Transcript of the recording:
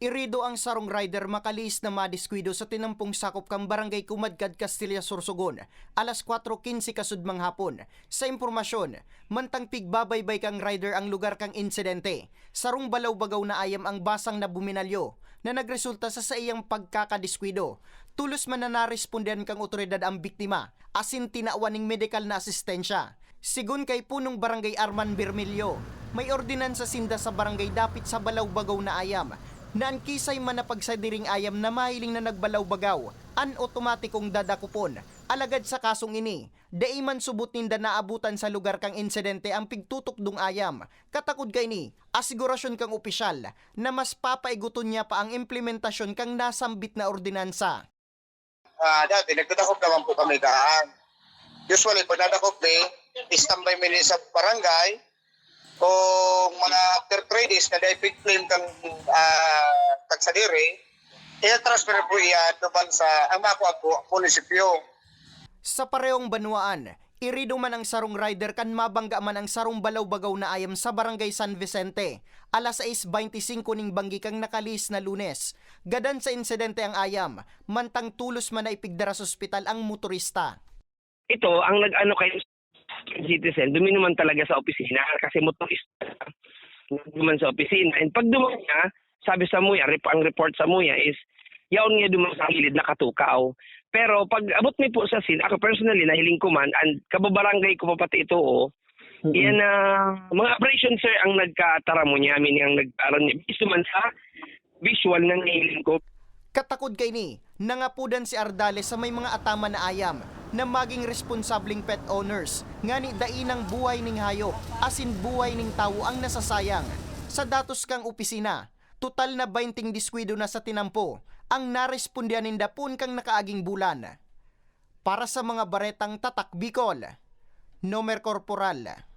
Irido ang sarong rider makalis na madiskwido sa tinampong sakop kang barangay Kumadkad, Castilla, Sorsogon, alas 4.15 kasudmang hapon. Sa impormasyon, mantang pigbabaybay kang rider ang lugar kang insidente. Sarong balaw-bagaw na ayam ang basang na buminalyo na nagresulta sa sa iyang pagkakadiskwido. Tulos man na narespondan kang otoridad ang biktima, asin tinawan ng medical na asistensya. Sigun kay punong barangay Arman Bermilyo, may ordinansa sinda sa barangay dapit sa balaw-bagaw na ayam na ang kisay man na pagsadiring ayam na mahiling na nagbalaw-bagaw, an otomatikong dadakupon. Alagad sa kasong ini, daiman subot ninda naabutan sa lugar kang insidente ang pigtutok dung ayam. Katakod kay ni, asigurasyon kang opisyal na mas papaiguton niya pa ang implementasyon kang nasambit na ordinansa. Ah, dati nagdadakop naman po kami daan. Usually, pag nadakop ni, istambay mo ni sa barangay, mga after 3 days na na-epic claim kang uh, tagsadiri, i-transfer po iya doon sa ang makuha po, munisipyo. Sa parehong banwaan, irido man ang sarong rider kan mabangga man ang sarong balaw-bagaw na ayam sa barangay San Vicente. Alas 6.25 ning banggi kang nakalis na lunes. Gadan sa insidente ang ayam, mantang tulos man na ipigdara sa ospital ang motorista. ito, ang nag-ano kayo citizen, dumi naman talaga sa opisina kasi motorista duman sa opisina. And pag duman niya, sabi sa muya, rep, ang report sa muya is, yaon niya duman sa gilid nakatukaw. Pero pag abot mi po sa scene, ako personally, nahiling ko man, and kababarangay ko pa pati ito, oh, yan na, mga operation sir ang nagkatara mo niya, meaning ang nagkaroon niya. Based naman sa visual na nahiling ko. Katakod kay ni, nangapudan si Ardales sa may mga atama na ayam na maging responsabling pet owners nga ni dainang buhay ning hayop asin buhay ning tawo ang nasasayang. Sa datos kang opisina, total na 20 diskwido na sa tinampo ang narespondyan ninda pun kang nakaaging bulan. Para sa mga baretang tatak Bicol, Nomer Corporal,